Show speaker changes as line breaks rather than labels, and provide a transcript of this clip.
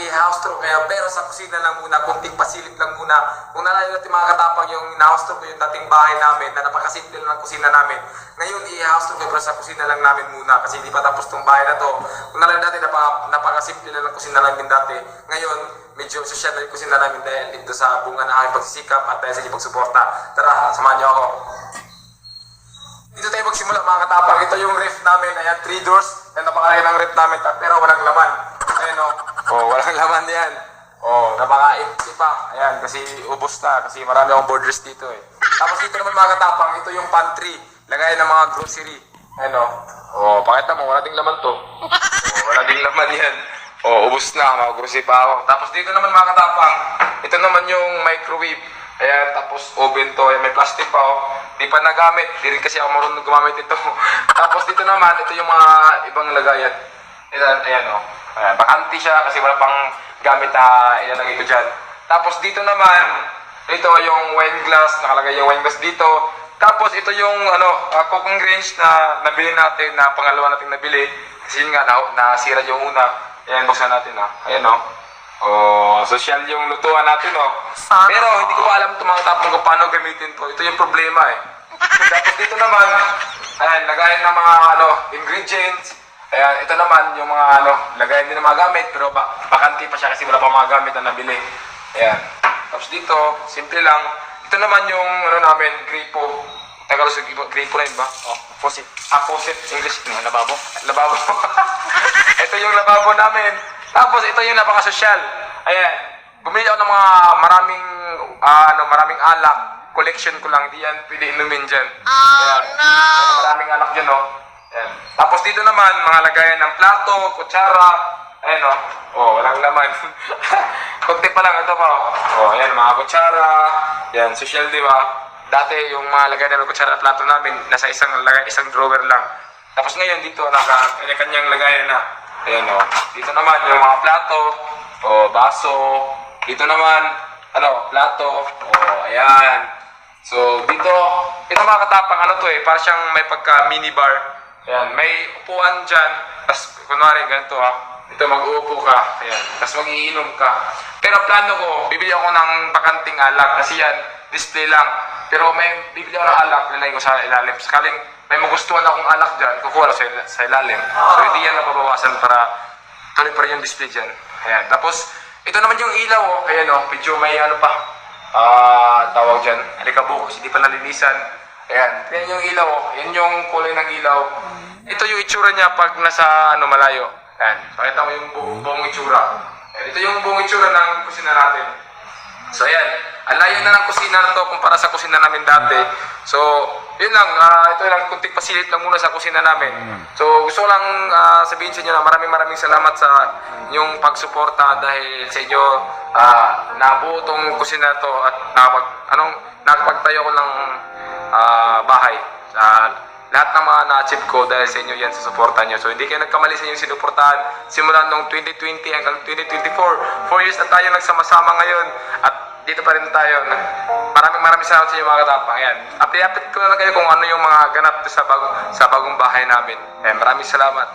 i-house tour kaya pero sa kusina lang muna, kunting pasilip lang muna. Kung naalala natin mga katapang yung in-house tour ko yung dating bahay namin na napakasimple lang ng kusina namin. Ngayon i-house tour ko pero sa kusina lang namin muna kasi hindi pa tapos tong bahay na to. Kung naalala natin napaka, napakasimple lang ng kusina namin dati. Ngayon medyo social na yung kusina namin dahil dito sa bunga ng aking pagsisikap at dahil sa inyong pagsuporta. Tara, samahan niyo ako. Dito tayo magsimula mga katapang. Ito yung ref namin. Ayan, three doors. Ayan, napakalaki ng ref namin. Pero walang laman. Ayan o. Oh. walang laman yan. Oh, napaka-empty pa. Ayan, kasi ubos na. Kasi marami akong borders dito eh. Tapos dito naman mga katapang, ito yung pantry. Lagayan ng mga grocery. Ayan o. Oh, pakita mo, wala ding laman to. Oh, wala ding laman yan. Oh, ubos na. Mga grocery pa ako. Tapos dito naman mga katapang, ito naman yung microwave. Ayan, tapos oven to. Ayan, may plastic pa oh. Di pa nagamit. Di rin kasi ako marunong gumamit ito. tapos dito naman, ito yung mga ibang lagayan. Ayan, ayan oh. Ayan, bakante siya kasi wala pang gamit na ilalagay ko dyan. Tapos dito naman, ito yung wine glass. Nakalagay yung wine glass dito. Tapos ito yung ano, uh, cooking range na nabili natin, na pangalawa natin nabili. Kasi yun nga, na, nasira yung una. Ayan, buksan natin ah. Ayan oh. Oh, social yung lutuan natin, oh. Pero hindi ko pa alam tapong kung paano gamitin to. Ito yung problema, eh. Tapos dito naman, ayan, lagayan ng mga, ano, ingredients. Ayan, ito naman yung mga, ano, lagayan din ng mga gamit, pero ba, bakanti pa siya kasi wala pa mga gamit na nabili. Ayan. Tapos dito, simple lang. Ito naman yung, ano namin, gripo. Tagalog, gripo rin ba? Oh, faucet. Ah, faucet. English. No, lababo. Lababo. ito yung lababo namin. Tapos ito yung napaka-social. Ayan. Bumili ako ng mga maraming, ah, ano, maraming alak. Collection ko lang. Di yan pwede inumin dyan. Oh, no! maraming alak dyan, oh. Ayan. Tapos dito naman, mga lagayan ng plato, kutsara. Ayan, oh. Oh, walang laman. Kunti pa lang ito pa, oh. Oh, ayan, mga kutsara. Yan, social, di ba? Dati yung mga lagayan ng kutsara at plato namin, nasa isang lagay, isang drawer lang. Tapos ngayon dito, naka, kanya-kanyang lagayan na. Ayan, oh. Dito naman, yung mga plato, oh, baso. Dito naman, ano, plato. Oh, ayan. So, dito, ito mga katapang, ano to eh, para siyang may pagka minibar. Ayan, may upuan dyan. Tapos, kunwari, ganito ah. Ito, mag-uupo ka. Ayan. Tapos, mag-iinom ka. Pero plano ko, bibili ako ng bakanting alak. Kasi yan, display lang. Pero may bibili ako ng alak, nilagay ko sa ilalim. Sakaling may magustuhan akong alak dyan, kukuha sa, il- sa ilalim. So, hindi yan nababawasan para tuloy pa rin yung display dyan. Ayan. Tapos, ito naman yung ilaw, oh. Ayan, oh. Medyo may ano pa. Ah, tawag dyan. Alikabukos, hindi pa nalinisan. Ayan. Yan yung ilaw, oh. Yan yung kulay ng ilaw. Ito yung itsura niya pag nasa ano malayo. Ayan. Pakita mo yung buong, buong itsura. Ayan. Ito yung buong itsura ng kusina natin. So ayan, ang layo na ng kusina na to kumpara sa kusina namin dati. So, yun lang, ah, ito lang, kunting pasilit lang muna sa kusina namin. So, gusto ko lang ah, sabihin sa inyo na maraming maraming salamat sa inyong pagsuporta dahil sa inyo uh, nabuo tong kusina to at nakapag, anong, nakapagtayo ko ng ah, bahay. Sa lahat ng mga na-achieve ko dahil sa inyo yan sa suporta nyo. So hindi kayo nagkamali sa inyong sinuportahan simula nung 2020 hanggang 2024. Four years na tayo nagsama-sama ngayon at dito pa rin tayo. Maraming maraming salamat sa inyo mga katapang. Ayan. Update-update ko na lang kayo kung ano yung mga ganap sa, bag- sa bagong bahay namin. Ayan, maraming salamat.